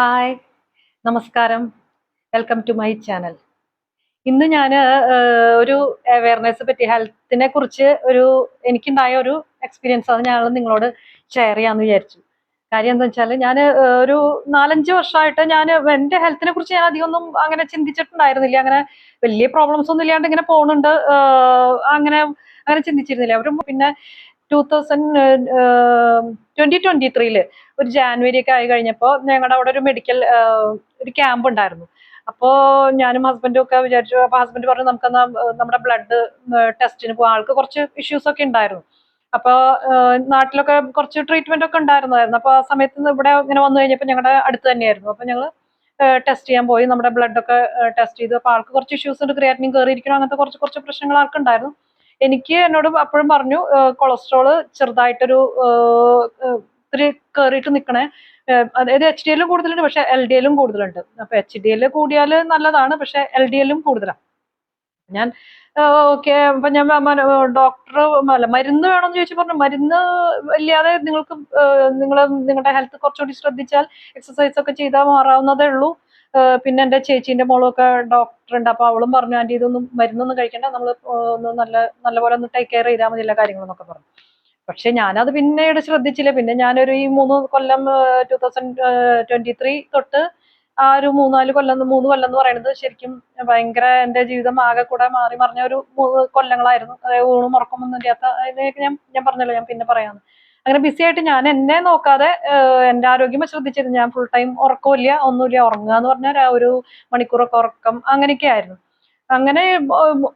Hi. നമസ്കാരം. Welcome to my channel. ഇന്ന് ഞാൻ ഒരു അവയർനെസ് പറ്റി ഹെൽത്തിനെ കുറിച്ച് ഒരു എനിക്കുണ്ടായ ഒരു എക്സ്പീരിയൻസ് അത് ഞാൻ നിങ്ങളോട് ഷെയർ ചെയ്യാമെന്ന് വിചാരിച്ചു. കാര്യം എന്താ വെച്ചാൽ ഞാൻ ഒരു നാലഞ്ച് വർഷമായിട്ട് ഞാൻ എന്റെ ഹെൽത്തിനെ കുറിച്ച് ഞാൻ അധികം ഒന്നും അങ്ങനെ ചിന്തിച്ചിട്ടുണ്ടായിരുന്നില്ല. അങ്ങനെ വലിയ പ്രോബ്ലംസ് ഒന്നും ഇല്ലാണ്ട് ഇങ്ങനെ പോകുന്നുണ്ട് അങ്ങനെ അങ്ങനെ ചിന്തിച്ചിരുന്നില്ല. അവരും പിന്നെ ടൂ തൗസൻഡ് ട്വന്റി ട്വന്റി ത്രീയിൽ ഒരു ജാനുവരി ഒക്കെ ആയി കഴിഞ്ഞപ്പോൾ ഞങ്ങളുടെ അവിടെ ഒരു മെഡിക്കൽ ഒരു ക്യാമ്പ് ഉണ്ടായിരുന്നു. അപ്പോൾ ഞാനും ഹസ്ബൻഡും ഒക്കെ വിചാരിച്ചു അപ്പോൾ ഹസ്ബൻഡ് പറഞ്ഞു നമുക്ക് നമ്മുടെ ബ്ലഡ് ടെസ്റ്റിന് പോകാം ആൾക്ക് കുറച്ച് ഇഷ്യൂസ് ഒക്കെ ഉണ്ടായിരുന്നു. അപ്പോൾ നാട്ടിലൊക്കെ കുറച്ച് ട്രീറ്റ്മെന്റ് ഒക്കെ ഉണ്ടായിരുന്നായിരുന്നു. അപ്പോൾ ആ സമയത്ത് ഇവിടെ ഇങ്ങനെ വന്നു കഴിഞ്ഞപ്പോൾ ഞങ്ങളുടെ അടുത്ത് തന്നെയായിരുന്നു. അപ്പോൾ ഞങ്ങൾ ടെസ്റ്റ് ചെയ്യാൻ പോയി. നമ്മുടെ ബ്ലഡ് ഒക്കെ ടെസ്റ്റ് ചെയ്തു. അപ്പോൾ ആൾക്ക് കുറച്ച് ഇഷ്യൂസ് ഉണ്ട്. ക്രിയാറ്റിനും കയറിയിരിക്കണം അങ്ങനത്തെ കുറച്ച് കുറച്ച് പ്രശ്നങ്ങൾ ആൾക്കുണ്ടായിരുന്നു. എനിക്ക് എന്നോട് അപ്പോഴും പറഞ്ഞു കൊളസ്ട്രോൾ ചെറുതായിട്ടൊരു ഒത്തിരി കയറിയിട്ട് നിൽക്കണേ അതായത് എച്ച് ഡി എല്ലും കൂടുതലുണ്ട് പക്ഷെ എൽ ഡി എല്ലും കൂടുതലുണ്ട്. അപ്പൊ എച്ച് ഡി എൽ കൂടിയാൽ നല്ലതാണ് പക്ഷെ എൽ ഡി എല്ലും കൂടുതലാണ് ഞാൻ ഓക്കെ അപ്പൊ ഞാൻ ഡോക്ടർ അല്ല മരുന്ന് വേണമെന്ന് ചോദിച്ചു പറഞ്ഞു. മരുന്ന് ഇല്ലാതെ നിങ്ങൾക്ക് നിങ്ങൾ നിങ്ങളുടെ ഹെൽത്ത് കുറച്ചുകൂടി ശ്രദ്ധിച്ചാൽ എക്സസൈസ് ഒക്കെ ചെയ്താൽ മാറാവുന്നതേ ഉള്ളൂ. പിന്നെ എന്റെ ചേച്ചീന്റെ മോളൊക്കെ ഡോക്ടർ ഉണ്ട് അപ്പോൾ അവളും പറഞ്ഞു ആന്റി ഇതൊന്നും മരുന്നൊന്നും കഴിക്കണ്ട. നമ്മൾ ഒന്ന് നല്ല നല്ലപോലെ ഒന്ന് ടേക്ക് കെയർ ചെയ്താൽ മതി എല്ലാ കാര്യങ്ങളെന്നൊക്കെ പറഞ്ഞു. പക്ഷെ ഞാനത് പിന്നീട് ശ്രദ്ധിച്ചില്ല. പിന്നെ ഞാനൊരു ഈ മൂന്ന് കൊല്ലം ടൂ തൗസൻഡ് ട്വന്റി ത്രീ തൊട്ട് ആ ഒരു മൂന്നാൽ കൊല്ലം മൂന്ന് കൊല്ലം എന്ന് പറയുന്നത് ശരിക്കും ഭയങ്കര എന്റെ ജീവിതം ആകെ കൂടെ മാറി മറിഞ്ഞ ഒരു മൂന്ന് കൊല്ലങ്ങളായിരുന്നു. ഊണും ഉറക്കമൊന്നും ഇല്ലാത്ത അതിനെയൊക്കെ ഞാൻ ഞാൻ പറഞ്ഞല്ലോ ഞാൻ പിന്നെ പറയാമെന്ന് അങ്ങനെ ബിസി ആയിട്ട് ഞാൻ എന്നെ നോക്കാതെ എന്റെ ആരോഗ്യം ശ്രദ്ധിച്ചിരുന്നു. ഞാൻ ഫുൾ ടൈം ഉറക്കമില്ല ഒന്നുമില്ല ഉറങ്ങുക എന്ന് പറഞ്ഞാൽ ഒരു മണിക്കൂറൊക്കെ ഉറക്കം അങ്ങനെയൊക്കെ ആയിരുന്നു. അങ്ങനെ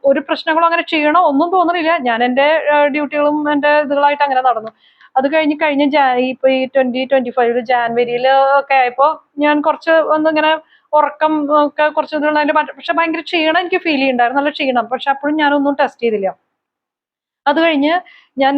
ഒരു പ്രശ്നങ്ങളോ അങ്ങനെ ക്ഷീണോ ഒന്നും തോന്നുന്നില്ല ഞാൻ എന്റെ ഡ്യൂട്ടികളും എന്റെ ഇതുകളായിട്ട് അങ്ങനെ നടന്നു. അത് കഴിഞ്ഞ് കഴിഞ്ഞ ജാ ഇപ്പൊ ഈ ട്വന്റി ട്വന്റി ഫൈവ് ജാനുവരിയിൽ ഒക്കെ ആയപ്പോ ഞാൻ കുറച്ച് ഒന്ന് ഇങ്ങനെ ഉറക്കം ഒക്കെ കുറച്ച് ഇതുള്ള പക്ഷെ ഭയങ്കര ക്ഷീണം എനിക്ക് ഫീൽ ചെയ്യുന്നുണ്ടായിരുന്നു നല്ല ക്ഷീണം. പക്ഷെ അപ്പോഴും ഞാനൊന്നും ടെസ്റ്റ് ചെയ്തില്ല. അത് കഴിഞ്ഞ് ഞാൻ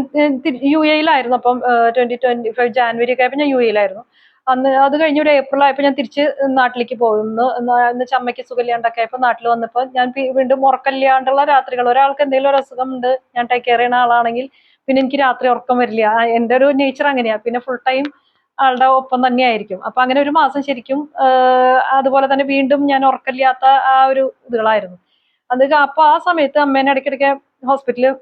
യു എയിലായിരുന്നു അപ്പം ട്വന്റി ട്വന്റി ഫൈവ് ജാനുവരി ഒക്കെ ആയപ്പോൾ ഞാൻ യു എയിലായിരുന്നു. അന്ന് അത് കഴിഞ്ഞ് ഒരു ഏപ്രിൽ ആയപ്പോൾ ഞാൻ തിരിച്ച് നാട്ടിലേക്ക് പോകുന്നു എന്ന് ചമ്മയ്ക്ക് സുഖമില്ലാണ്ടൊക്കെ ആയപ്പോൾ നാട്ടിൽ വന്നപ്പോൾ ഞാൻ വീണ്ടും ഉറക്കമില്ലാണ്ടുള്ള രാത്രികൾ ഒരാൾക്ക് എന്തെങ്കിലും ഒരു അസുഖം ഉണ്ട് ഞാൻ ടേക്ക് കെയർ ചെയ്യുന്ന ആളാണെങ്കിൽ പിന്നെ എനിക്ക് രാത്രി ഉറക്കം വരില്ല. എന്റെ ഒരു നേച്ചർ അങ്ങനെയാണ് പിന്നെ ഫുൾ ടൈം ആളുടെ ഒപ്പം തന്നെയായിരിക്കും. അപ്പൊ അങ്ങനെ ഒരു മാസം ശരിക്കും അതുപോലെ തന്നെ വീണ്ടും ഞാൻ ഉറക്കമില്ലാത്ത ആ ഒരു ഇതുകളായിരുന്നു. അത് അപ്പൊ ആ സമയത്ത് അമ്മേനെ ഇടയ്ക്കിടയ്ക്ക് ഹോസ്പിറ്റലിൽ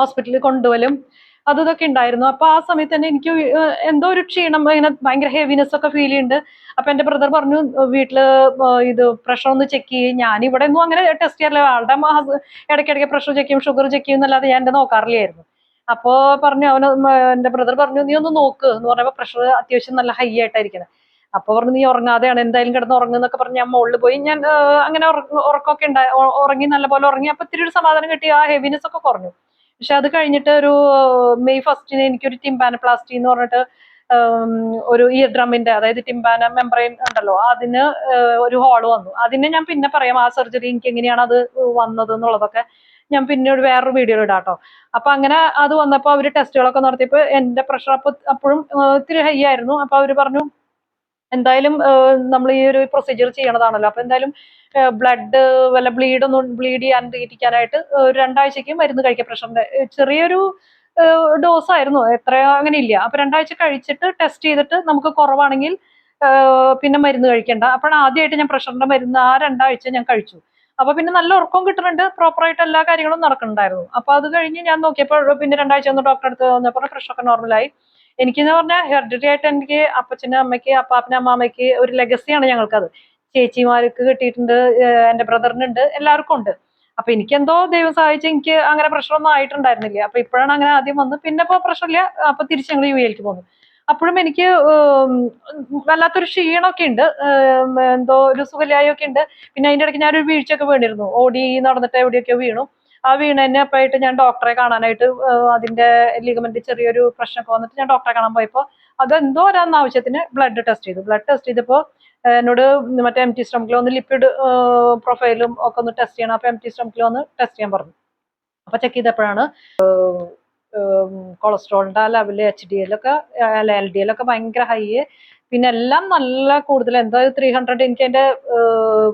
ഹോസ്പിറ്റലിൽ കൊണ്ടുപോലും അത് ഇതൊക്കെ ഉണ്ടായിരുന്നു. അപ്പൊ ആ സമയത്ത് തന്നെ എനിക്ക് എന്തോ ഒരു ക്ഷീണം ഇങ്ങനെ ഭയങ്കര ഹെവിനെസ് ഒക്കെ ഫീൽ ചെയ്യുന്നുണ്ട്. അപ്പൊ എന്റെ ബ്രദർ പറഞ്ഞു വീട്ടിൽ ഇത് പ്രഷർ ഒന്ന് ചെക്ക് ചെയ്യും. ഞാൻ ഇവിടെ ഒന്നും അങ്ങനെ ടെസ്റ്റ് ചെയ്യാറില്ല. ആളുടെ ഇടയ്ക്കിടയ്ക്ക് പ്രഷർ ചെക്ക് ചെയ്യും ഷുഗർ ചെക്ക് ചെയ്യും എന്നല്ലാതെ ഞാൻ എന്റെ നോക്കാറില്ലായിരുന്നു. അപ്പോ പറഞ്ഞു അവന് എന്റെ ബ്രദർ പറഞ്ഞു നീ ഒന്ന് നോക്ക്. എന്ന് പറഞ്ഞപ്പോ പ്രഷർ അത്യാവശ്യം നല്ല ഹൈ ആയിട്ടായിരിക്കണം. അപ്പൊ പറഞ്ഞു നീ ഉറങ്ങാതെയാണ് എന്തായാലും കിടന്ന് ഉറങ്ങുന്നൊക്കെ പറഞ്ഞ് ഞാൻ മുകളിൽ പോയി. ഞാൻ അങ്ങനെ ഉറക്ക- ഉറക്കമൊക്കെ ഉണ്ടായി. ഉറങ്ങി നല്ലപോലെ ഉറങ്ങി. അപ്പൊ ഇത്തിരി ഒരു സമാധാനം കിട്ടി. ആ ഹെവിനെസ് ഒക്കെ കുറഞ്ഞു. പക്ഷെ അത് കഴിഞ്ഞിട്ട് ഒരു മെയ് ഫസ്റ്റിന് എനിക്കൊരു ടിംബാനപ്ലാസ്റ്റി എന്ന് പറഞ്ഞിട്ട് ഒരു ഇയർ ഡ്രമ്മിന്റെ അതായത് ടിംബാന മെമ്പറൈൻ ഉണ്ടല്ലോ അതിന് ഒരു ഹോൾ വന്നു. അതിന് ഞാൻ പിന്നെ പറയാം ആ സർജറി എനിക്ക് എങ്ങനെയാണ് അത് വന്നത് എന്നുള്ളതൊക്കെ ഞാൻ പിന്നെ ഒരു വേറൊരു വീഡിയോ ഇടാം കേട്ടോ. അപ്പൊ അങ്ങനെ അത് വന്നപ്പോൾ അവർ ടെസ്റ്റുകളൊക്കെ നടത്തിയപ്പോൾ എന്റെ പ്രഷർ അപ്പൊ അപ്പോഴും ഇത്തിരി ഹൈ ആയിരുന്നു. അപ്പൊ അവർ പറഞ്ഞു എന്തായാലും നമ്മൾ ഈ ഒരു പ്രൊസീജിയർ ചെയ്യണതാണല്ലോ. അപ്പൊ എന്തായാലും ബ്ലഡ് വല്ല ബ്ലീഡ് ഒന്നും ബ്ലീഡ് ചെയ്യാണ്ടിരിക്കാനായിട്ട് ഒരു രണ്ടാഴ്ചക്ക് മരുന്ന് കഴിക്കാം. പ്രഷറിന്റെ ചെറിയൊരു ഡോസ് ആയിരുന്നു. എത്ര അങ്ങനെ ഇല്ല അപ്പൊ രണ്ടാഴ്ച കഴിച്ചിട്ട് ടെസ്റ്റ് ചെയ്തിട്ട് നമുക്ക് കുറവാണെങ്കിൽ പിന്നെ മരുന്ന് കഴിക്കണ്ട. അപ്പോഴാണ് ആദ്യമായിട്ട് ഞാൻ പ്രഷറിന്റെ മരുന്ന് ആ രണ്ടാഴ്ച ഞാൻ കഴിച്ചു. അപ്പൊ പിന്നെ നല്ല ഉറക്കവും കിട്ടുന്നുണ്ട്. പ്രോപ്പറായിട്ട് എല്ലാ കാര്യങ്ങളും നടക്കുന്നുണ്ടായിരുന്നു. അപ്പൊ അത് കഴിഞ്ഞ് ഞാൻ നോക്കിയപ്പോൾ പിന്നെ രണ്ടാഴ്ച ഒന്ന് ഡോക്ടറെ അടുത്ത് വന്നപ്പോൾ പ്രഷറൊക്കെ നോർമലായി എനിക്കെന്ന് പറഞ്ഞാൽ ഹെറിഡിറ്ററി ആയിട്ട് എനിക്ക് അപ്പച്ചനും അമ്മയ്ക്ക് അപ്പാപ്പനും അമ്മാമ്മയ്ക്ക് ഒരു ലെഗസിയാണ് ഞങ്ങൾക്കത്. ചേച്ചിമാർക്ക് കിട്ടിയിട്ടുണ്ട് എന്റെ ബ്രദറിനുണ്ട് എല്ലാവർക്കും ഉണ്ട്. അപ്പൊ എനിക്കെന്തോ ദൈവം സഹായിച്ച് എനിക്ക് അങ്ങനെ പ്രഷറൊന്നും ആയിട്ടുണ്ടായിരുന്നില്ല. അപ്പൊ ഇപ്പോഴാണ് അങ്ങനെ ആദ്യം വന്ന്. പിന്നെ ഇപ്പൊ പ്രഷറില്ല അപ്പൊ തിരിച്ച് ഞങ്ങൾ യു എയിലേക്ക് പോന്നു അപ്പോഴും എനിക്ക് വല്ലാത്തൊരു ക്ഷീണമൊക്കെ ഉണ്ട്. എന്തോ ഒരു സുഖലായൊക്കെ ഉണ്ട്. പിന്നെ അതിന്റെ ഇടയ്ക്ക് ഞാനൊരു വീഴ്ചയൊക്കെ വീണിരുന്നു. ഓടി നടന്നിട്ട് എവിടെയൊക്കെ വീണു. ആ വീണതിനെ അപ്പായിട്ട് ഞാൻ ഡോക്ടറെ കാണാനായിട്ട് അതിന്റെ ലിഗമെന്റ് ചെറിയൊരു പ്രശ്നമൊക്കെ വന്നിട്ട് ഞാൻ ഡോക്ടറെ കാണാൻ പോയപ്പോൾ എന്തോ ഒരാന്ന് ആവശ്യത്തിന് ബ്ലഡ് ടെസ്റ്റ് ചെയ്തു. ബ്ലഡ് ടെസ്റ്റ് ചെയ്തപ്പോൾ എന്നോട് മറ്റേ എം ടി സ്റ്റംക്കിൽ ഒന്ന് ലിപ്പിഡ് പ്രൊഫൈലും ഒക്കെ ഒന്ന് ടെസ്റ്റ് ചെയ്യണം. അപ്പൊ എം ടി സ്റ്റംക്കിൽ ഒന്ന് ടെസ്റ്റ് ചെയ്യാൻ പറഞ്ഞു. അപ്പൊ ചെക്ക് ചെയ്തപ്പോഴാണ് കൊളസ്ട്രോളിന്റെ ലെവൽ എച്ച് ഡി എല്ലൊക്കെ എൽ ഡി എല്ലൊക്കെ ഭയങ്കര ഹൈ പിന്നെ എല്ലാം നല്ല കൂടുതൽ. എന്താ ത്രീ ഹൺഡ്രഡ് എനിക്ക് ഏഹ്,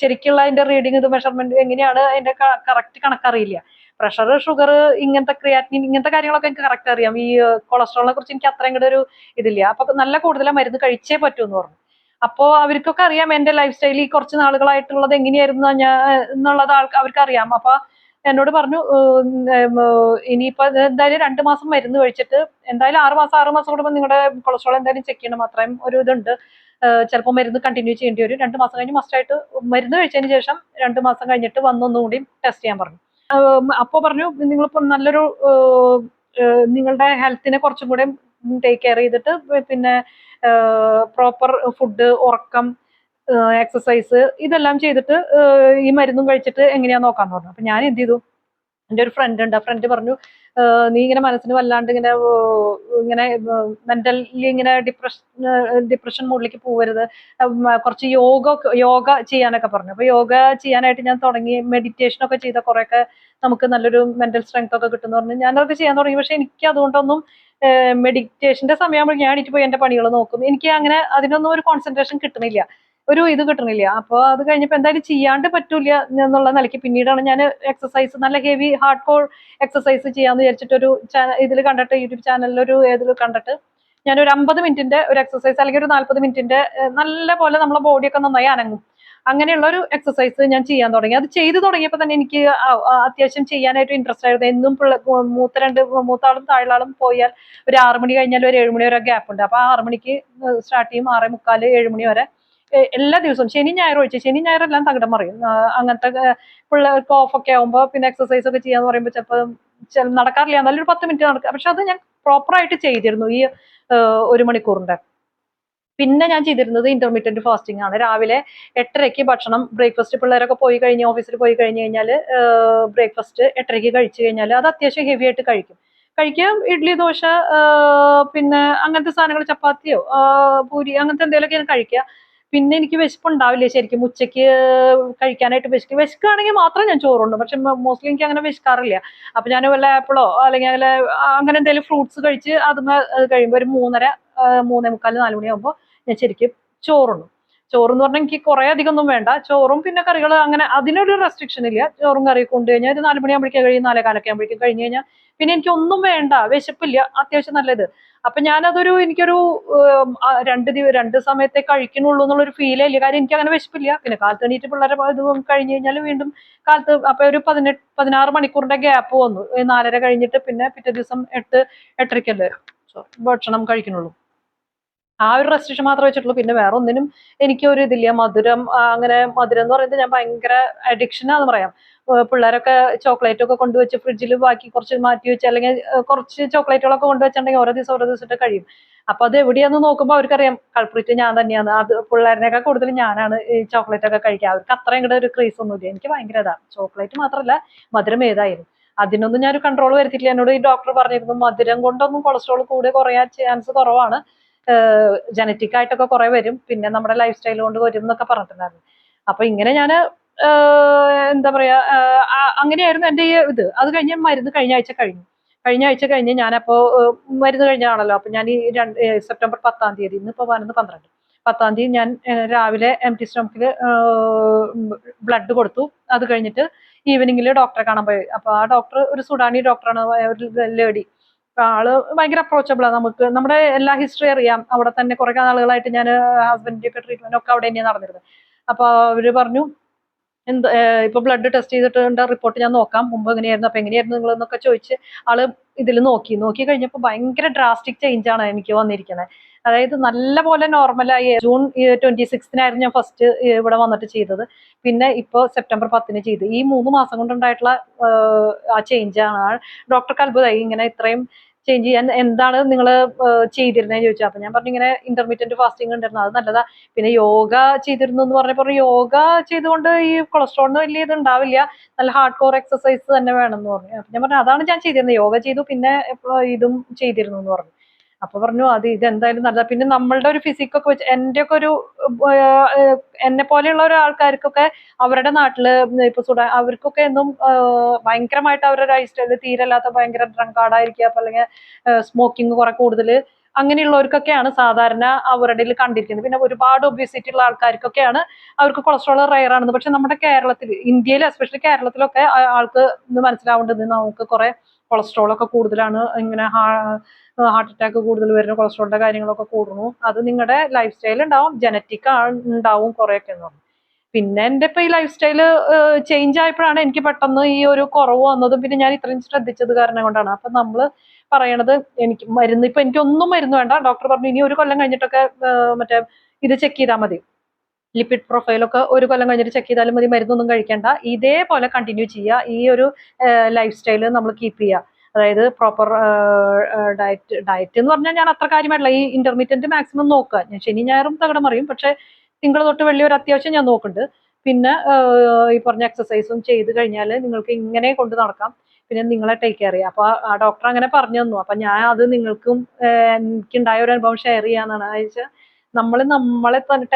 ശരിക്കുള്ള അതിന്റെ റീഡിങ് ഇത് മെഷർമെന്റ് എങ്ങനെയാണ് അതിന്റെ കറക്റ്റ് കണക്കറിയില്ല. പ്രഷർ ഷുഗർ ഇങ്ങനത്തെ ക്രിയാറ്റിൻ ഇങ്ങനത്തെ കാര്യങ്ങളൊക്കെ എനിക്ക് കറക്റ്റ് അറിയാം. ഈ കൊളസ്ട്രോളിനെ കുറിച്ച് എനിക്ക് അത്രയും കൂടെ ഒരു ഇതില്ല. അപ്പൊ നല്ല കൂടുതൽ മരുന്ന് കഴിച്ചേ പറ്റൂ എന്ന് പറഞ്ഞു. അപ്പോൾ അവർക്കൊക്കെ അറിയാം എന്റെ ലൈഫ് സ്റ്റൈൽ ഈ കുറച്ച് നാളുകളായിട്ടുള്ളത് എങ്ങനെയായിരുന്നു ഞാൻ എന്നുള്ളത് ആൾക്ക് അവർക്ക് അറിയാം അപ്പൊ എന്നോട് പറഞ്ഞു ഇനിയിപ്പൊ എന്തായാലും രണ്ട് മാസം മരുന്ന് കഴിച്ചിട്ട് എന്തായാലും ആറ് മാസം ആറ് മാസം കൂടുമ്പോൾ നിങ്ങളുടെ കൊളസ്ട്രോൾ എന്തായാലും ചെക്ക് ചെയ്യണം. അത്രയും ഒരു ഇതുണ്ട്. ചിലപ്പോൾ മരുന്ന് കണ്ടിന്യൂ ചെയ്യേണ്ടി വരും. രണ്ട് മാസം കഴിഞ്ഞ് മസ്റ്റായിട്ട് മരുന്ന് കഴിച്ചതിന് ശേഷം രണ്ട് മാസം കഴിഞ്ഞിട്ട് വന്നൊന്നുകൂടി ടെസ്റ്റ് ചെയ്യാൻ പറഞ്ഞു. അപ്പോൾ പറഞ്ഞു നിങ്ങളിപ്പോൾ നല്ലൊരു നിങ്ങളുടെ ഹെൽത്തിനെ കുറച്ചും കൂടെ ടേക്ക് കെയർ ചെയ്തിട്ട് പിന്നെ പ്രോപ്പർ ഫുഡ് ഉറക്കം എക്സസൈസ് ഇതെല്ലാം ചെയ്തിട്ട് ഈ മരുന്നും കഴിച്ചിട്ട് എങ്ങനെയാ നോക്കാന്ന് പറഞ്ഞു. അപ്പൊ ഞാൻ എന്ത് ചെയ്തു? എന്റെ ഒരു ഫ്രണ്ട് ഉണ്ട്. ആ ഫ്രണ്ട് പറഞ്ഞു നീ ഇങ്ങനെ മനസ്സിന് വല്ലാണ്ട് ഇങ്ങനെ ഇങ്ങനെ മെന്റലി ഇങ്ങനെ ഡിപ്രഷൻ ഡിപ്രഷൻ മൂഡിലേക്ക് പോവരുത്. കുറച്ച് യോഗ യോഗ ചെയ്യാനൊക്കെ പറഞ്ഞു. അപ്പോൾ യോഗ ചെയ്യാനായിട്ട് ഞാൻ തുടങ്ങി. മെഡിറ്റേഷൻ ഒക്കെ ചെയ്ത കുറേയൊക്കെ നമുക്ക് നല്ലൊരു മെന്റൽ സ്ട്രെങ്ത് ഒക്കെ കിട്ടുമെന്ന് പറഞ്ഞു. ഞാനതൊക്കെ ചെയ്യാൻ തുടങ്ങി. പക്ഷെ എനിക്ക് അതുകൊണ്ടൊന്നും മെഡിറ്റേഷന്റെ സമയമാകുമ്പോൾ ഞാൻ പോയി എന്റെ പണികൾ നോക്കും. എനിക്ക് അങ്ങനെ അതിനൊന്നും ഒരു കോൺസെൻട്രേഷൻ കിട്ടുന്നില്ല. ഒരു ഇത് കിട്ടണില്ല. അപ്പോൾ അത് കഴിഞ്ഞപ്പോൾ എന്തായാലും ചെയ്യാണ്ട് പറ്റൂല എന്നുള്ള നിലയ്ക്ക് പിന്നീടാണ് ഞാൻ എക്സസൈസ് നല്ല ഹെവി ഹാർഡ് കോർ എക്സസൈസ് ചെയ്യാന്ന് വിചാരിച്ചിട്ടൊരു ഇതിൽ കണ്ടിട്ട് യൂട്യൂബ് ചാനലിൽ ഒരു ഇതിൽ കണ്ടിട്ട് ഞാൻ ഒരു അമ്പത് മിനിറ്റിന്റെ ഒരു എക്സസൈസ് അല്ലെങ്കിൽ ഒരു നാല്പത് മിനിറ്റിന്റെ നല്ല പോലെ നമ്മളെ ബോഡിയൊക്കെ നന്നായി അനങ്ങും. അങ്ങനെയുള്ള ഒരു എക്സസൈസ് ഞാൻ ചെയ്യാൻ തുടങ്ങി. അത് ചെയ്തു തുടങ്ങിയപ്പോൾ തന്നെ എനിക്ക് അത്യാവശ്യം ചെയ്യാനായിട്ട് ഇൻട്രസ്റ്റ് ആയിരുന്നു. എന്നും മൂത്ത രണ്ട് മൂത്താളും താഴെയാളും പോയാൽ ഒരു ആറ് മണി കഴിഞ്ഞാൽ ഒരു ഏഴ് മണി വരെ ഗ്യാപ്പ് ഉണ്ട്. അപ്പൊ ആ മണിക്ക് സ്റ്റാർട്ട് ചെയ്യും ആറേ മുക്കാൽ ഏഴ് മണി വരെ. എല്ലാ ദിവസവും ശനി ഞായർ ഒഴിച്ച് ശനി ഞായർ എല്ലാം തകിടം മറിയും അങ്ങനത്തെ പിള്ളേർക്ക് ഓഫൊക്കെ ആകുമ്പോൾ പിന്നെ എക്സസൈസ് ഒക്കെ ചെയ്യാന്ന് പറയുമ്പോൾ ചിലപ്പോൾ ചില നടക്കാറില്ല. നല്ലൊരു പത്ത് മിനിറ്റ് നടക്കുക പക്ഷെ അത് ഞാൻ പ്രോപ്പറായിട്ട് ചെയ്തിരുന്നു ഈ ഒരു മണിക്കൂറിന്റെ. പിന്നെ ഞാൻ ചെയ്തിരുന്നത് ഇന്റർമീഡിയറ്റ് ഫാസ്റ്റിംഗ് ആണ്. രാവിലെ എട്ടരയ്ക്ക് ഭക്ഷണം ബ്രേക്ക്ഫാസ്റ്റ് പിള്ളേരൊക്കെ പോയി കഴിഞ്ഞ് ഓഫീസിൽ പോയി കഴിഞ്ഞ് കഴിഞ്ഞാൽ ബ്രേക്ക്ഫാസ്റ്റ് എട്ടരയ്ക്ക് കഴിച്ചു കഴിഞ്ഞാൽ അത് അത്യാവശ്യം ഹെവി ആയിട്ട് കഴിക്കും. കഴിക്കാം. ഇഡ്ഡലി ദോശ പിന്നെ അങ്ങനത്തെ സാധനങ്ങൾ ചപ്പാത്തിയോ പൂരി അങ്ങനത്തെ എന്തെങ്കിലുമൊക്കെ ഞാൻ കഴിക്കുക. പിന്നെ എനിക്ക് വിശപ്പുണ്ടാവില്ല ശരിക്കും ഉച്ചയ്ക്ക് കഴിക്കാനായിട്ട് വിശക്കും. വിശക്കുകയാണെങ്കിൽ മാത്രം ഞാൻ ചോറുണ്ട് പക്ഷെ മോസ്റ്റ്ലി എനിക്ക് അങ്ങനെ വിശക്കാറില്ല. അപ്പൊ ഞാൻ വല്ല ആപ്പിളോ അല്ലെങ്കിൽ അങ്ങനെ അങ്ങനെ എന്തെങ്കിലും ഫ്രൂട്ട്സ് കഴിച്ച് അത് കഴിയുമ്പോൾ ഒരു മൂന്നര മൂന്നേ മുക്കാൽ നാല് മണിയാകുമ്പോൾ ഞാൻ ശരിക്കും ചോറുണ്ണും. ചോറ് എന്ന് പറഞ്ഞാൽ എനിക്ക് കുറേ അധികം ഒന്നും വേണ്ട. ചോറും പിന്നെ കറികൾ അങ്ങനെ അതിനൊരു റെസ്ട്രിക്ഷൻ ഇല്ല. ചോറും കറിയും കൊണ്ടു കഴിഞ്ഞാൽ ഒരു നാല് മണിയാകുമ്പോഴേക്കും കഴിയും നാലേ കാലൊക്കെ ആകുമ്പോഴേക്കും കഴിഞ്ഞ് കഴിഞ്ഞാൽ പിന്നെ എനിക്ക് ഒന്നും വേണ്ട. വിശപ്പില്ല. അത്യാവശ്യം നല്ലത്. അപ്പൊ ഞാനതൊരു എനിക്കൊരു രണ്ട് ദിവസം രണ്ട് സമയത്തെ കഴിക്കണുള്ളൂ എന്നുള്ളൊരു ഫീലേ ഇല്ല. കാര്യം എനിക്ക് അങ്ങനെ വിശപ്പില്ല. പിന്നെ കാലത്ത് എണീറ്റ് പിള്ളേരെ ഇത് കഴിഞ്ഞ് കഴിഞ്ഞാൽ വീണ്ടും കാലത്ത് അപ്പൊ ഒരു പതിനെട്ട് പതിനാറ് മണിക്കൂറിന്റെ ഗ്യാപ്പ് വന്നു. നാലര കഴിഞ്ഞിട്ട് പിന്നെ പിറ്റേ ദിവസം എട്ട് എട്ടരയ്ക്കല്ലേ so, ഭക്ഷണം കഴിക്കണുള്ളൂ ആ ഒരു റെസ്ട്രിക്ഷൻ മാത്രമേ വെച്ചിട്ടുള്ളൂ. പിന്നെ വേറെ ഒന്നിനും എനിക്ക് ഒരു ഇതില്ല. മധുരം അങ്ങനെ മധുരം എന്ന് പറയുന്നത് ഞാൻ ഭയങ്കര അഡിക്ഷൻ ആണെന്ന് പറയാം. പിള്ളേരൊക്കെ ചോക്ലേറ്റ് ഒക്കെ കൊണ്ടുവച്ച് ഫ്രിഡ്ജിൽ ബാക്കി കുറച്ച് മാറ്റി വെച്ച് അല്ലെങ്കിൽ കുറച്ച് ചോക്ലേറ്റുകളൊക്കെ കൊണ്ടുവച്ചിട്ടുണ്ടെങ്കിൽ ഓരോ ദിവസം ഓരോ ദിവസമായിട്ട് കഴിയും. അപ്പൊ അത് എവിടെയാന്ന് നോക്കുമ്പോൾ അവർക്കറിയാം. കൾപ്രിറ്റ് ഞാൻ തന്നെയാണ്. അത് പിള്ളേരിനേക്കാൾ കൂടുതൽ ഞാനാണ് ഈ ചോക്ലേറ്റ് ഒക്കെ കഴിക്കുക. അവർക്ക് അത്രയും കൂടെ ഒരു ക്രീസ് ഒന്നുമില്ല എനിക്ക് ഭയങ്കര ഇതാണ് ചോക്ലേറ്റ് മാത്രമല്ല മധുരം ഏതായാലും. അതിനൊന്നും ഞാൻ ഒരു കൺട്രോൾ വരുത്തിയിട്ടില്ല. എന്നോട് ഈ ഡോക്ടർ പറഞ്ഞിരുന്നു മധുരം കൊണ്ടൊന്നും കൊളസ്ട്രോൾ കൂടെ കുറയാൻ ചാൻസ് കുറവാണ്. ജനറ്റിക് ആയിട്ടൊക്കെ കുറെ വരും. പിന്നെ നമ്മുടെ ലൈഫ് സ്റ്റൈൽ കൊണ്ട് വരും എന്നൊക്കെ പറഞ്ഞിട്ടുണ്ടായിരുന്നു. അപ്പൊ ഇങ്ങനെ ഞാൻ എന്താ പറയാ അങ്ങനെയായിരുന്നു എന്റെ ഈ ഇത്. അത് കഴിഞ്ഞ് മരുന്ന് കഴിഞ്ഞ ആഴ്ച കഴിഞ്ഞു. കഴിഞ്ഞ ആഴ്ച കഴിഞ്ഞ് ഞാനപ്പോ മരുന്ന് കഴിഞ്ഞാണല്ലോ അപ്പൊ ഞാൻ ഈ രണ്ട് സെപ്റ്റംബർ പത്താം തീയതി ഇന്ന് ഇപ്പൊ പതിനൊന്ന് പന്ത്രണ്ട്. പത്താം തീയതി ഞാൻ രാവിലെ എം ടി സ്റ്റോമക്കിൽ ബ്ലഡ് കൊടുത്തു. അത് കഴിഞ്ഞിട്ട് ഈവനിങ്ങിൽ ഡോക്ടറെ കാണാൻ പോയി. അപ്പൊ ആ ഡോക്ടർ ഒരു സുഡാനി ഡോക്ടറാണ് ഒരു ലേഡി. ആൾ ഭയങ്കര അപ്രോച്ചബിളാണ് നമുക്ക്. നമ്മുടെ എല്ലാ ഹിസ്റ്ററി അറിയാം. അവിടെ തന്നെ കുറെ നാളുകളായിട്ട് ഞാൻ ഹസ്ബൻഡിന്റെ ഒക്കെ ട്രീറ്റ്മെന്റ് ഒക്കെ അവിടെ തന്നെയാണ് നടന്നിരുന്നത്. അപ്പൊ അവർ പറഞ്ഞു എന്ത് ഇപ്പൊ ബ്ലഡ് ടെസ്റ്റ് ചെയ്തിട്ടുണ്ട് റിപ്പോർട്ട് ഞാൻ നോക്കാം. മുമ്പ് എങ്ങനെയായിരുന്നു അപ്പൊ എങ്ങനെയായിരുന്നു നിങ്ങൾ എന്നൊക്കെ ചോദിച്ച് ആൾ ഇതിൽ നോക്കി. നോക്കി കഴിഞ്ഞപ്പോൾ ഭയങ്കര ഡ്രാസ്റ്റിക് ചേഞ്ച് ആണ് എനിക്ക് വന്നിരിക്കുന്നത് അതായത് നല്ല പോലെ നോർമലായി ജൂൺ ട്വന്റി സിക്സ്തിനായിരുന്നു ഞാൻ ഫസ്റ്റ് ഇവിടെ വന്നിട്ട് ചെയ്തത്. പിന്നെ ഇപ്പോൾ സെപ്റ്റംബർ പത്തിന് ചെയ്ത്. ഈ മൂന്ന് മാസം കൊണ്ടുണ്ടായിട്ടുള്ള ആ ചേഞ്ച് ആണ്. ഡോക്ടർക്ക് അത്ഭുതമായി ഇങ്ങനെ ഇത്രയും ചേഞ്ച് ചെയ്യാൻ എന്താണ് നിങ്ങൾ ചെയ്തിരുന്നതെന്ന് ചോദിച്ചു. അപ്പൊ ഞാൻ പറഞ്ഞു ഇങ്ങനെ ഇന്റർമീഡിയറ്റ് ഫാസ്റ്റിംഗ് ഉണ്ടായിരുന്നു അത് നല്ലതാ. പിന്നെ യോഗ ചെയ്തിരുന്നു എന്ന് പറഞ്ഞപ്പോൾ യോഗ ചെയ്തുകൊണ്ട് ഈ കൊളസ്ട്രോളിന് വലിയ ഇത് ഉണ്ടാവില്ല നല്ല ഹാർഡ് കോർ എക്സസൈസ് തന്നെ വേണം എന്ന് പറഞ്ഞു. അപ്പൊ ഞാൻ പറഞ്ഞു അതാണ് ഞാൻ ചെയ്തിരുന്നത്. യോഗ ചെയ്തു പിന്നെ ഇതും ചെയ്തിരുന്നു എന്ന് പറഞ്ഞു. അപ്പൊ പറഞ്ഞു അത് ഇതെന്തായാലും നല്ലത് പിന്നെ നമ്മളുടെ ഒരു ഫിസിക്കൊക്കെ വെച്ച് എന്റെ ഒക്കെ ഒരു എന്നെ പോലെയുള്ള ഒരു ആൾക്കാർക്കൊക്കെ അവരുടെ നാട്ടിൽ ഇപ്പൊ സുഡാൻ അവർക്കൊക്കെ എന്നും ഭയങ്കരമായിട്ട് അവരുടെ ലൈഫ് സ്റ്റൈൽ തീരല്ലാത്ത ഭയങ്കര ഡ്രങ്കാർഡായിരിക്കുക അപ്പൊ അല്ലെങ്കിൽ സ്മോക്കിംഗ് കുറെ കൂടുതൽ അങ്ങനെയുള്ളവർക്കൊക്കെയാണ് സാധാരണ അവരുടെ കണ്ടിരിക്കുന്നത്. പിന്നെ ഒരുപാട് ഒബിസിറ്റി ഉള്ള ആൾക്കാർക്കൊക്കെയാണ് അവർക്ക് കൊളസ്ട്രോൾ റയർ ആണെന്ന്. പക്ഷെ നമ്മുടെ കേരളത്തിൽ ഇന്ത്യയിൽ എസ്പെഷ്യലി കേരളത്തിലൊക്കെ ആൾക്ക് ഇത് മനസ്സിലാവേണ്ടത് നമുക്ക് കുറെ കൊളസ്ട്രോൾ ഒക്കെ കൂടുതലാണ്. ഇങ്ങനെ ഹാർട്ട് അറ്റാക്ക് കൂടുതൽ വരുന്ന കൊളസ്ട്രോളിന്റെ കാര്യങ്ങളൊക്കെ കൂടുന്നു. അത് നിങ്ങളുടെ ലൈഫ് സ്റ്റൈൽ ഉണ്ടാവും ജനറ്റിക് ഉണ്ടാവും കുറെയൊക്കെ എന്ന് പറഞ്ഞു. പിന്നെ എന്റെ ഇപ്പൊ ഈ ലൈഫ് സ്റ്റൈൽ ചേഞ്ച് ആയപ്പോഴാണ് എനിക്ക് പെട്ടെന്ന് ഈ ഒരു കുറവ് വന്നതും പിന്നെ ഞാൻ ഇത്രയും ശ്രദ്ധിച്ചത് കാരണം കൊണ്ടാണ്. അപ്പൊ നമ്മൾ പറയണത് എനിക്ക് മരുന്ന് ഇപ്പൊ എനിക്ക് ഒന്നും മരുന്ന് വേണ്ട. ഡോക്ടർ പറഞ്ഞു ഇനി ഒരു കൊല്ലം കഴിഞ്ഞിട്ടൊക്കെ മറ്റേ ഇത് ചെക്ക് ചെയ്താൽ മതി. ലിപ്പിഡ് പ്രൊഫൈലൊക്കെ ഒരു കൊല്ലം കഴിഞ്ഞിട്ട് ചെക്ക് ചെയ്താലും മതി മരുന്നൊന്നും കഴിക്കേണ്ട. ഇതേപോലെ കണ്ടിന്യൂ ചെയ്യുക. ഈ ഒരു ലൈഫ് സ്റ്റൈൽ നമ്മൾ കീപ്പ് ചെയ്യുക. അതായത് പ്രോപ്പർ ഡയറ്റ് ഡയറ്റ് എന്ന് പറഞ്ഞാൽ ഞാൻ അത്ര കാര്യമായിട്ടില്ല. ഈ ഇന്റർമീഡിയറ്റ് മാക്സിമം നോക്കുക. ഞാൻ ശനി ഞായറും തകടം അറിയും പക്ഷെ തിങ്കൾ തൊട്ട് വെള്ളി ഒരു അത്യാവശ്യം ഞാൻ നോക്കുന്നുണ്ട്. പിന്നെ ഈ പറഞ്ഞ എക്സസൈസും ചെയ്ത് കഴിഞ്ഞാൽ നിങ്ങൾക്ക് ഇങ്ങനെ കൊണ്ട് നടക്കാം. പിന്നെ നിങ്ങളെ ടേക്ക് കെയർ ചെയ്യുക അപ്പോൾ ആ ഡോക്ടർ അങ്ങനെ പറഞ്ഞു തന്നു. അപ്പം ഞാൻ അത് നിങ്ങൾക്കും എനിക്കുണ്ടായ ഒരു അനുഭവം ഷെയർ ചെയ്യാന്നാണ്. വെച്ചാൽ നമ്മൾ നമ്മളെ തന്നെ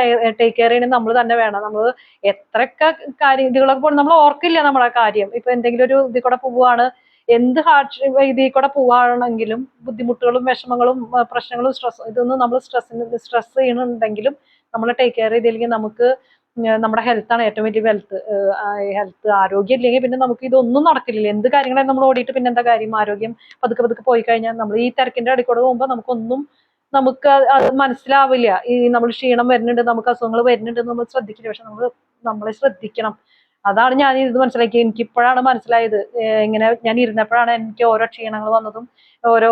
ടേക്ക് കെയർ ചെയ്യണമെങ്കിൽ നമ്മൾ തന്നെ വേണം. നമ്മൾ എത്രയൊക്കെ കാര്യം ഇതികളൊക്കെ പോകും നമ്മൾ ഓർക്കില്ല നമ്മളെ കാര്യം. ഇപ്പൊ എന്തെങ്കിലും ഒരു ഇതിൽ കൂടെ പോവുകയാണ് എന്ത് ഹാർഡ് ഇതിൽ കൂടെ പോവുകയാണെങ്കിലും ബുദ്ധിമുട്ടുകളും വിഷമങ്ങളും പ്രശ്നങ്ങളും സ്ട്രെസ് ഇതൊന്നും നമ്മൾ സ്ട്രെസ്സിന് സ്ട്രെസ് ചെയ്യണമെന്നുണ്ടെങ്കിലും നമ്മൾ ടേക്ക് കെയർ ചെയ്തില്ലെങ്കിൽ നമുക്ക് നമ്മുടെ ഹെൽത്താണ് ഏറ്റവും വലിയ വെൽത്ത് ഹെൽത്ത് ആരോഗ്യം ഇല്ലെങ്കിൽ പിന്നെ നമുക്ക് ഇതൊന്നും നടക്കില്ല എന്ത് കാര്യങ്ങളാണ് നമ്മൾ ഓടിയിട്ട് പിന്നെ എന്താ കാര്യം? ആരോഗ്യം പതുക്കെ പതുക്കെ പോയി കഴിഞ്ഞാൽ നമ്മൾ ഈ തിരക്കിന്റെ അടിക്കൂടെ പോകുമ്പോൾ നമുക്കൊന്നും നമുക്ക് അത് മനസ്സിലാവില്ല. ഈ നമ്മൾ ക്ഷീണം വരുന്നുണ്ട് നമുക്ക് അസുഖങ്ങൾ വരുന്നുണ്ട് നമ്മൾ ശ്രദ്ധിക്കില്ല. പക്ഷെ നമ്മൾ നമ്മളെ ശ്രദ്ധിക്കണം. അതാണ് ഞാൻ ഇത് മനസ്സിലാക്കിയത്. എനിക്ക് ഇപ്പോഴാണ് മനസ്സിലായത് ഇങ്ങനെ ഞാൻ ഇരുന്നപ്പോഴാണ് എനിക്ക് ഓരോ ക്ഷീണങ്ങൾ വന്നതും ഓരോ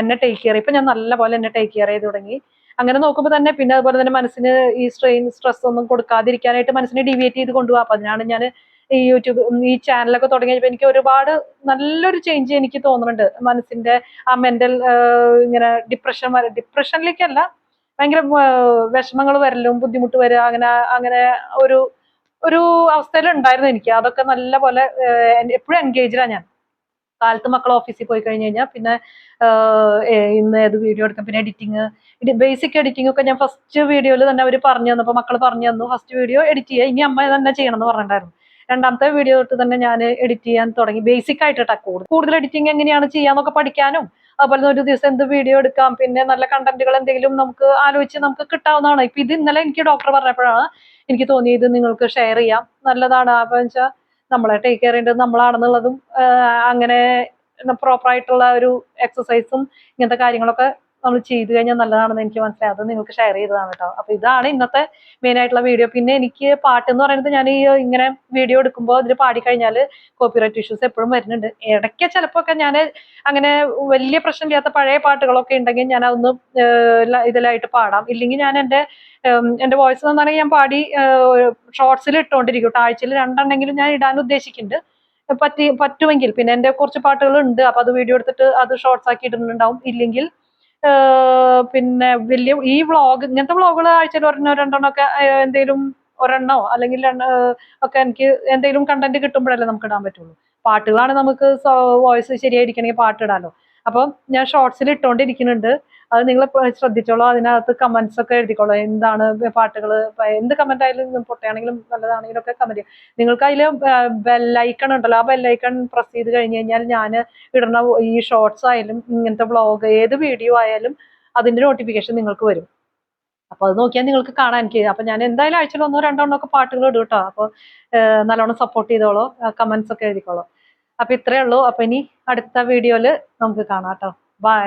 എന്നെ ടേക്ക് കെയർ ഇപ്പൊ ഞാൻ നല്ല പോലെ എന്നെ ടേക്ക് കെയർ ചെയ്ത് തുടങ്ങി. അങ്ങനെ നോക്കുമ്പോൾ തന്നെ പിന്നെ അതുപോലെ തന്നെ മനസ്സിന് ഈ സ്ട്രെയിൻ സ്ട്രെസ് ഒന്നും കൊടുക്കാതിരിക്കാനായിട്ട് മനസ്സിനെ ഡിവിയേറ്റ് ചെയ്ത് കൊണ്ടുപോകാം അപ്പൊ അതിനാണ് ഞാൻ ഈ യൂട്യൂബ് ഈ ചാനലൊക്കെ തുടങ്ങിയപ്പോൾ എനിക്ക് ഒരുപാട് നല്ലൊരു ചേഞ്ച് എനിക്ക് തോന്നുന്നുണ്ട്. മനസ്സിന്റെ ആ മെന്റൽ ഇങ്ങനെ ഡിപ്രഷൻ ഡിപ്രഷനിലേക്കല്ല ഭയങ്കര വിഷമങ്ങൾ വരലും ബുദ്ധിമുട്ട് വരിക അങ്ങനെ അങ്ങനെ ഒരു ഒരു അവസ്ഥയിലുണ്ടായിരുന്നു എനിക്ക്. അതൊക്കെ നല്ല പോലെ എപ്പോഴും എൻഗേജ്ഡാണ് ഞാൻ. കാലത്ത് മക്കൾ ഓഫീസിൽ പോയി കഴിഞ്ഞ് കഴിഞ്ഞാൽ പിന്നെ ഇന്ന് ഏത് വീഡിയോ എടുക്കാം? പിന്നെ എഡിറ്റിങ് ബേസിക് എഡിറ്റിംഗ് ഒക്കെ ഞാൻ ഫസ്റ്റ് വീഡിയോയിൽ തന്നെ അവർ പറഞ്ഞു തന്നപ്പോൾ മക്കൾ പറഞ്ഞു തന്നു ഫസ്റ്റ് വീഡിയോ എഡിറ്റ് ചെയ്യുക. ഇനി അമ്മ തന്നെ ചെയ്യണം എന്ന് പറഞ്ഞിട്ടുണ്ടായിരുന്നു. രണ്ടാമത്തെ വീഡിയോ തൊട്ട് തന്നെ ഞാൻ എഡിറ്റ് ചെയ്യാൻ തുടങ്ങി. ബേസിക് ആയിട്ട് കൂടുതൽ കൂടുതൽ എഡിറ്റിംഗ് എങ്ങനെയാണ് ചെയ്യാന്നൊക്കെ പഠിക്കാനും അതുപോലെ ഒരു ദിവസം എന്ത് വീഡിയോ എടുക്കാം പിന്നെ നല്ല കണ്ടന്റുകൾ എന്തെങ്കിലും നമുക്ക് ആലോചിച്ച് നമുക്ക് കിട്ടാവുന്നതാണ്. ഇപ്പൊ ഇത് ഇന്നലെ എനിക്ക് ഡോക്ടർ പറഞ്ഞപ്പോഴാണ് എനിക്ക് തോന്നിയത് നിങ്ങൾക്ക് ഷെയർ ചെയ്യാം. നല്ലതാണ്. അപ്പൊ വെച്ചാൽ നമ്മളെ ടേക്ക് കെയർ ചെയ്യേണ്ടത് നമ്മളാണെന്നുള്ളതും അങ്ങനെ പ്രോപ്പറായിട്ടുള്ള ഒരു എക്സസൈസും ഇങ്ങനത്തെ കാര്യങ്ങളൊക്കെ നമ്മൾ ചെയ്തു കഴിഞ്ഞാൽ നല്ലതാണെന്ന് എനിക്ക് മനസ്സിലായി. അത് നിങ്ങൾക്ക് ഷെയർ ചെയ്തതാണ് കേട്ടോ അപ്പൊ ഇതാണ് ഇന്നത്തെ മെയിൻ ആയിട്ടുള്ള വീഡിയോ പിന്നെ എനിക്ക് പാട്ട് എന്ന് പറയുന്നത് ഞാൻ ഈ ഇങ്ങനെ വീഡിയോ എടുക്കുമ്പോൾ ഇതിൽ പാടിക്കഴിഞ്ഞാൽ കോപ്പിറൈറ്റ് ഇഷ്യൂസ് എപ്പോഴും വരുന്നുണ്ട്. ഇടയ്ക്ക് ചിലപ്പോൾ ഒക്കെ ഞാൻ അങ്ങനെ വലിയ പ്രശ്നമില്ലാത്ത പഴയ പാട്ടുകളൊക്കെ ഉണ്ടെങ്കിൽ ഞാൻ അതൊന്ന് ഇതിലായിട്ട് പാടാം. ഇല്ലെങ്കിൽ ഞാൻ എന്റെ എന്റെ വോയിസ് നന്നാണെങ്കിൽ ഞാൻ പാടി ഷോർട്സിൽ ഇട്ടുകൊണ്ടിരിക്കും ആഴ്ചയിൽ രണ്ടെണ്ണെങ്കിലും ഞാൻ ഇടാൻ ഉദ്ദേശിക്കുന്നുണ്ട്. പറ്റി പറ്റുമെങ്കിൽ. പിന്നെ എന്റെ കുറച്ച് പാട്ടുകൾ ഉണ്ട് അപ്പൊ അത് വീഡിയോ എടുത്തിട്ട് അത് ഷോർട്സ് ആക്കി ഇടുന്നുണ്ടാവും. ഇല്ലെങ്കിൽ പിന്നെ വലിയ ഈ വ്ളോഗ് ഇങ്ങനത്തെ വ്ളോഗുകൾ ആഴ്ചയിൽ ഒരെണ്ണോ രണ്ടെണ്ണോ ഒക്കെ എന്തെങ്കിലും ഒരെണ്ണോ അല്ലെങ്കിൽ ഒക്കെ എനിക്ക് എന്തെങ്കിലും കണ്ടന്റ് കിട്ടുമ്പോഴല്ലേ നമുക്ക് ഇടാൻ പറ്റുള്ളൂ. പാട്ടുകളാണ് നമുക്ക് വോയിസ് ശരിയായിരിക്കണമെങ്കിൽ പാട്ടിടാലോ അപ്പം ഞാൻ ഷോർട്സിൽ ഇട്ടുകൊണ്ടിരിക്കുന്നുണ്ട് അത് നിങ്ങൾ ശ്രദ്ധിച്ചോളൂ. അതിനകത്ത് കമന്റ്സ് ഒക്കെ എഴുതിക്കോളൂ. എന്താണ് പാട്ടുകൾ എന്ത് കമന്റ് ആയാലും പൊട്ടയാണെങ്കിലും നല്ലതാണെങ്കിലും ഒക്കെ കമന്റ് ചെയ്യുക. നിങ്ങൾക്ക് അതിൽ ബെല്ലൈക്കൺ ഉണ്ടല്ലോ. ആ ബെല്ലൈക്കൺ പ്രസ് ചെയ്ത് കഴിഞ്ഞ് കഴിഞ്ഞാൽ ഞാൻ ഇടുന്ന ഈ ഷോർട്സ് ആയാലും ഇങ്ങനത്തെ വ്ളോഗ് ഏത് വീഡിയോ ആയാലും അതിന്റെ നോട്ടിഫിക്കേഷൻ നിങ്ങൾക്ക് വരും. അപ്പൊ അത് നോക്കിയാൽ നിങ്ങൾക്ക് കാണാൻ എനിക്ക്. അപ്പൊ ഞാൻ എന്തായാലും ആഴ്ചയിൽ ഒന്നോ രണ്ടോ എണ്ണോ ഒക്കെ പാട്ടുകൾ ഇടും കേട്ടോ. അപ്പൊ നല്ലോണം സപ്പോർട്ട് ചെയ്തോളൂ. കമന്റ്സ് ഒക്കെ എഴുതിക്കോളൂ. അപ്പൊ ഇത്രയേ ഉള്ളൂ. അപ്പൊ ഇനി അടുത്ത വീഡിയോയിൽ നമുക്ക് കാണാം കേട്ടോ. ബൈ